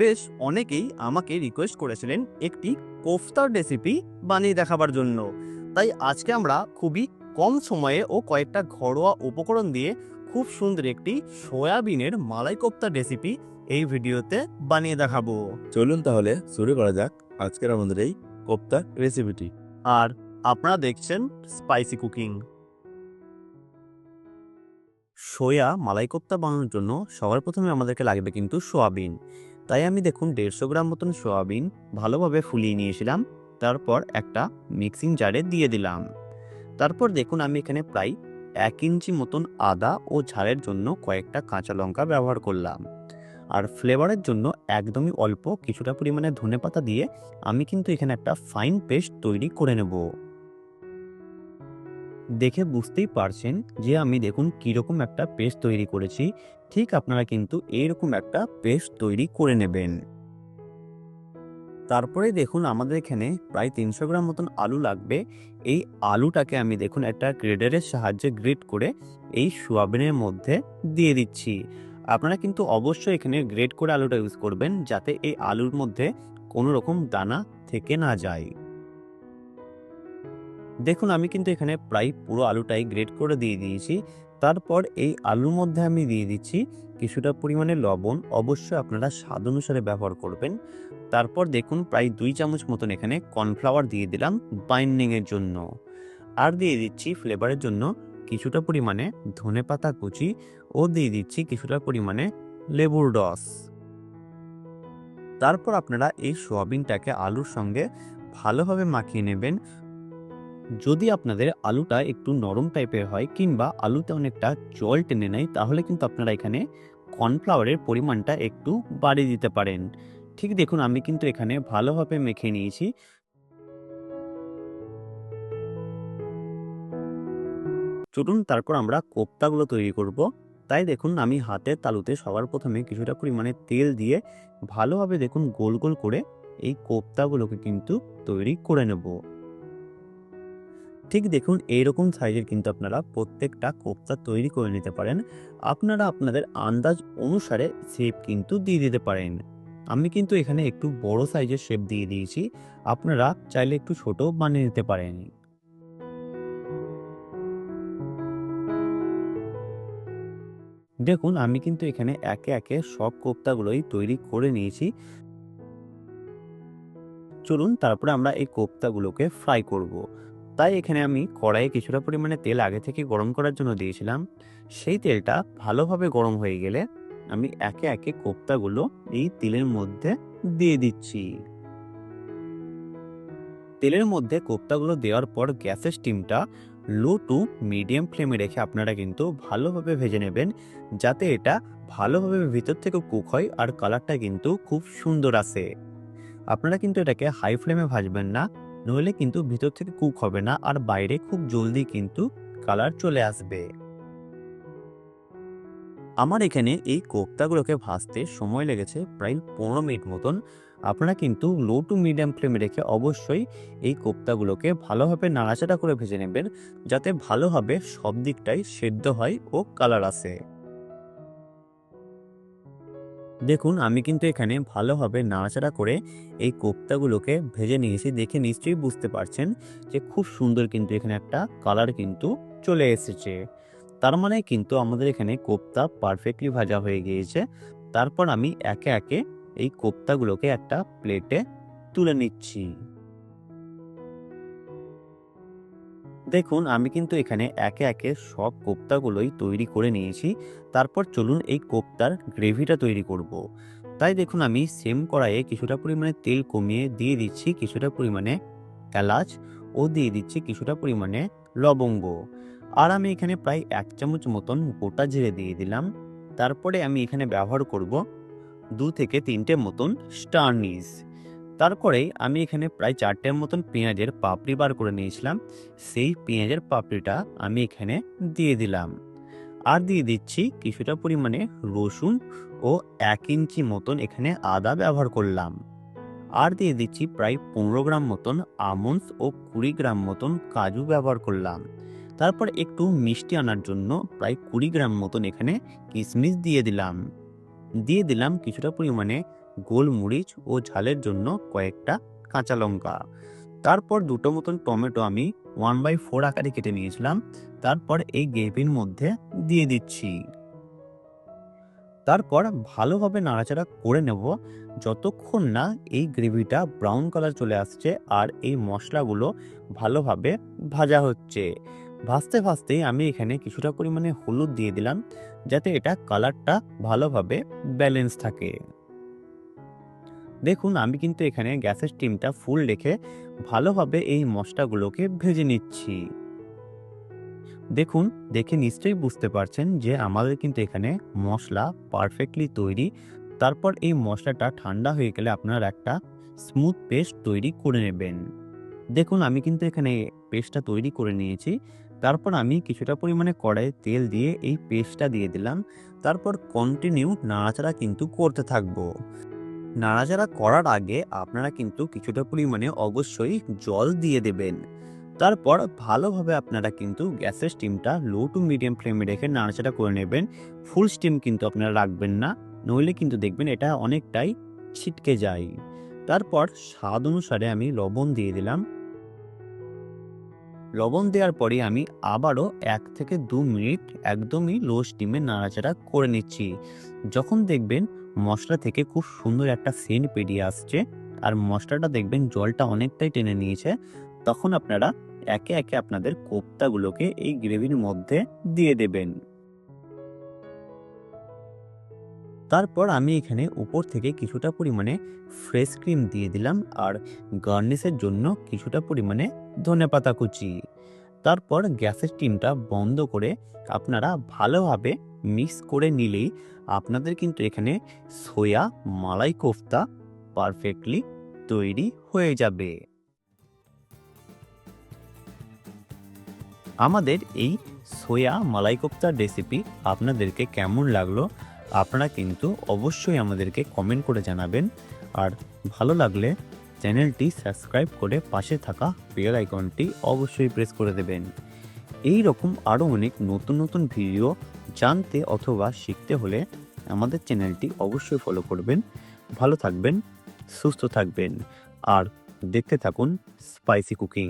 বেশ অনেকেই আমাকে রিকোয়েস্ট করেছিলেন একটি কোফতার রেসিপি বানিয়ে দেখাবার জন্য। তাই আজকে আমরা খুবই কম সময়ে ও কয়েকটা ঘরোয়া উপকরণ দিয়ে খুব সুন্দর একটি সয়াবিনের মালাই কোফতার রেসিপি এই ভিডিওতে বানিয়ে দেখাবো। চলুন তাহলে শুরু করা যাক আজকের আমাদের এই কোপ্তা রেসিপিটি আর আপনারা দেখছেন spicy cooking soya malai kofta বানানোর জন্য সবার প্রথমে আমাদেরকে লাগবে কিন্তু সোয়াবিন। তাই আমি দেখুন দেড়শো গ্রাম মতন সোয়াবিন ভালোভাবে ফুলিয়ে নিয়েছিলাম। তারপর একটা মিক্সিং জারে দিয়ে দিলাম। তারপর দেখুন আমি এখানে প্রায় এক ইঞ্চি মতন আদা ও ঝালের জন্য কয়েকটা কাঁচা লঙ্কা ব্যবহার করলাম। আর ফ্লেভারের জন্য একদমই অল্প, কিছুটা পরিমাণে ধনেপাতা দিয়ে আমি কিন্তু এখানে একটা ফাইন পেস্ট তৈরি করে নেব। দেখে বুঝতেই পারছেন যে আমি দেখুন কীরকম একটা পেস্ট তৈরি করেছি। ঠিক আপনারা কিন্তু এইরকম একটা পেস্ট তৈরি করে নেবেন। তারপরে দেখুন আমাদের এখানে প্রায় তিনশো গ্রাম মতন আলু লাগবে। এই আলুটাকে আমি দেখুন একটা গ্রেডারের সাহায্যে গ্রেড করে এই সোয়াবিনের মধ্যে দিয়ে দিচ্ছি। আপনারা কিন্তু অবশ্যই এখানে গ্রেড করে আলুটা ইউজ করবেন যাতে এই আলুর মধ্যে কোনো রকম দানা থেকে না যায়। দেখুন, আমি কিন্তু এখানে প্রায় পুরো আলুটাই গ্রেড করে দিয়ে দিয়েছি। তারপর এই আলুর মধ্যে আমি দিয়ে দিচ্ছি কিছুটা পরিমাণে লবণ। অবশ্যই আপনারা স্বাদ অনুসারে ব্যবহার করবেন। তারপর দেখুন, প্রায় দুই চামচ মতন এখানে কর্নফ্লাওয়ার দিয়ে দিলাম বাইন্ডিংয়ের জন্য। আর দিয়ে দিচ্ছি ফ্লেভারের জন্য কিছুটা পরিমাণে ধনেপাতা কুচি ও দিয়ে দিচ্ছি কিছুটা পরিমাণে লেবুর রস। তারপর আপনারা এই সোয়াবিনটাকে আলুর সঙ্গে ভালোভাবে মাখিয়ে নেবেন। যদি আপনাদের আলুটা একটু নরম টাইপের হয় কিংবা আলুতে অনেকটা জল টেনে নেয়, তাহলে কিন্তু আপনারা এখানে কর্নফ্লাওয়ারের পরিমাণটা একটু বাড়িয়ে দিতে পারেন। ঠিক দেখুন, আমি কিন্তু এখানে ভালোভাবে মেখে নিয়েছি। চলুন, তারপর আমরা কোপ্তাগুলো তৈরি করব। তাই দেখুন, আমি হাতের তালুতে সবার প্রথমে কিছুটা পরিমাণে তেল দিয়ে ভালোভাবে দেখুন, গোল গোল করে এই কোপ্তাগুলোকে কিন্তু তৈরি করে নেব। ঠিক দেখুন, এইরকম সাইজের কিন্তু আপনারা প্রত্যেকটা কোপ্তা তৈরি করে নিতে পারেন। আপনারা আপনাদের আন্দাজ অনুসারে শেপ কিন্তু দিয়ে দিতে পারেন। আমি কিন্তু এখানে একটু বড় সাইজের শেপ দিয়ে দিয়েছি। আপনারা চাইলে একটু ছোট বানিয়ে নিতে পারেন। দেখুন, আমি কিন্তু এখানে একে একে সব কোপ্তাগুলোই তৈরি করে নিয়েছি। চলুন, তারপরে আমরা এই কোপ্তাগুলোকে ফ্রাই করব। তাই এখানে আমি কড়াইয়ে কিছুটা পরিমাণে তেল আগে থেকে গরম করার জন্য দিয়েছিলাম। সেই তেলটা ভালোভাবে গরম হয়ে গেলে আমি একে একে কোপ্তাগুলো এই তেলের মধ্যে দিয়ে দিচ্ছি। তেলের মধ্যে কোপ্তাগুলো দেওয়ার পর গ্যাসের স্টিমটা লো টু মিডিয়াম ফ্লেমে রেখে আপনারা কিন্তু ভালোভাবে ভেজে নেবেন, যাতে এটা ভালোভাবে ভিতর থেকে কুক হয় আর কালারটা কিন্তু খুব সুন্দর আসে। আপনারা কিন্তু এটাকে হাই ফ্লেমে ভাজবেন না নইলে কিন্তু ভিতর থেকে কুক হবে না আর বাইরে খুব জলদি কিন্তু কালার চলে আসবে। আমার এখানে এই কোপ্তাগুলোকে ভাজতে সময় লেগেছে প্রায় পনেরো মিনিট মতন। আপনারা কিন্তু লো টু মিডিয়াম ফ্লেমে রেখে অবশ্যই এই কোপ্তাগুলোকে ভালোভাবে নাড়াচাড়া করে ভেজে নেবেন, যাতে ভালোভাবে সব দিকটাই সেদ্ধ হয় ও কালার আসে। দেখুন, আমি কিন্তু এখানে ভালোভাবে নাড়াচাড়া করে এই কোপ্তাগুলোকে ভেজে নিয়েছি। দেখে নিশ্চয়ই বুঝতে পারছেন যে খুব সুন্দর কিন্তু এখানে একটা কালার কিন্তু চলে এসেছে। তার মানে কিন্তু আমাদের এখানে কোপ্তা পারফেক্টলি ভাজা হয়ে গিয়েছে। তারপর আমি একে একে এই কোপ্তাগুলোকে একটা প্লেটে তুলে নিচ্ছি। দেখুন, আমি কিন্তু এখানে একে একে সব কোপ্তাগুলোই তৈরি করে নিয়েছি। তারপর চলুন এই কোপ্তার গ্রেভিটা তৈরি করব। তাই দেখুন, আমি সেম কড়াইয়ে কিছুটা পরিমাণে তেল কমিয়ে দিয়ে দিচ্ছি, কিছুটা পরিমাণে এলাচ ও দিয়ে দিচ্ছি কিছুটা পরিমাণে লবঙ্গ। আর আমি এখানে প্রায় এক চামচ মতন গোটা জিরে দিয়ে দিলাম। তারপরে আমি এখানে ব্যবহার করব দু থেকে তিনটে মতন স্টারনিস। তারপরেই আমি এখানে প্রায় চারটের মতন পেঁয়াজের পাপড়ি বার করে নিয়েছিলাম। সেই পেঁয়াজের পাপড়িটা আমি এখানে দিয়ে দিলাম। আর দিয়ে দিচ্ছি কিছুটা পরিমাণে রসুন ও এক ইঞ্চি মতন এখানে আদা ব্যবহার করলাম। আর দিয়ে দিচ্ছি প্রায় পনেরো গ্রাম মতন আমন্ডস ও কুড়ি গ্রাম মতন কাজু ব্যবহার করলাম। তারপর একটু মিষ্টি আনার জন্য প্রায় কুড়ি গ্রাম মতন এখানে কিশমিশ দিয়ে দিলাম। দিয়ে দিলাম কিছুটা পরিমাণে গোলমরিচ ও ঝালের জন্য কয়েকটা কাঁচা লঙ্কা। তারপর দুটো মতন টমেটো আমি ওয়ান বাই ফোর আকারে কেটে নিয়েছিলাম। তারপর এই গ্রেভির মধ্যে দিয়ে দিচ্ছি। তারপর ভালোভাবে নাড়াচাড়া করে নেব। যতক্ষণ না এই গ্রেভিটা ব্রাউন কালার চলে আসছে আর এই মশলাগুলো ভালোভাবে ভাজা হচ্ছে। ভাজতে ভাজতেই আমি এখানে কিছুটা পরিমাণে হলুদ দিয়ে দিলাম, যাতে এটা কালারটা ভালোভাবে ব্যালেন্স থাকে। দেখুন, আমি কিন্তু এখানে গ্যাসের স্টিমটা ফুল রেখে ভালোভাবে এই মশলাগুলোকে ভেজে নিচ্ছি। দেখুন, দেখে নিশ্চয়ই বুঝতে পারছেন যে আমাদের কিন্তু এখানে মশলা পারফেক্টলি তৈরি। তারপর এই মশলাটা ঠান্ডা হয়ে গেলে আপনার একটা স্মুথ পেস্ট তৈরি করে নেবেন। দেখুন, আমি কিন্তু এখানে পেস্টটা তৈরি করে নিয়েছি। তারপর আমি কিছুটা পরিমাণে কড়াইয়ে তেল দিয়ে এই পেস্টটা দিয়ে দিলাম। তারপর কন্টিনিউ নাড়াচাড়া কিন্তু করতে থাকব। নাড়াচাড়া করার আগে আপনারা কিন্তু কিছুটা পরিমাণে অবশ্যই জল দিয়ে দেবেন। তারপর ভালোভাবে আপনারা কিন্তু গ্যাসের স্টিমটা লো টু মিডিয়াম ফ্লেমে রেখে নাড়াচাড়া করে নেবেন। ফুল স্টিম কিন্তু আপনারা রাখবেন না, নইলে কিন্তু দেখবেন এটা অনেকটাই ছিটকে যায়। তারপর স্বাদ অনুসারে আমি লবণ দিয়ে দিলাম। লবণ দেওয়ার পরে আমি আবারও এক থেকে দু মিনিট একদমই লো স্টিমে নাড়াচাড়া করে নিচ্ছি। যখন দেখবেন মশলা থেকে খুব সুন্দর একটা সেন্ট বেরিয়ে আসছে। আর মশলাটা দেখবেন জলটা অনেকটাই টেনে নিয়েছে। তখন আপনারা একে একে আপনাদের কোপ্তাগুলোকে এই গ্রেভির মধ্যে দিয়ে দেবেন। তারপর আমি এখানে উপর থেকে কিছুটা পরিমাণে ফ্রেশ ক্রিম দিয়ে দিলাম। আর গার্নিশের জন্য কিছুটা পরিমাণে ধনেপাতা কুচি। তারপর গ্যাসের স্টিমটা বন্ধ করে আপনারা ভালোভাবে মিক্স করে নিলেই আপনাদের কিন্তু এখানে সোয়া মালাই কোফতা পারফেক্টলি তৈরি হয়ে যাবে। আমাদের এই সোয়া মালাই কোফতার রেসিপি আপনাদেরকে কেমন লাগল আপনারা কিন্তু অবশ্যই আমাদেরকে কমেন্ট করে জানাবেন। আর ভালো লাগলে চ্যানেলটি সাবস্ক্রাইব করে পাশে থাকা বেল আইকনটি অবশ্যই প্রেস করে দেবেন। এই রকম আরও অনেক নতুন নতুন ভিডিও জানতে অথবা শিখতে হলে আমাদের চ্যানেলটি অবশ্যই ফলো করবেন। ভালো থাকবেন, সুস্থ থাকবেন। আর দেখতে থাকুন স্পাইসি কুকিং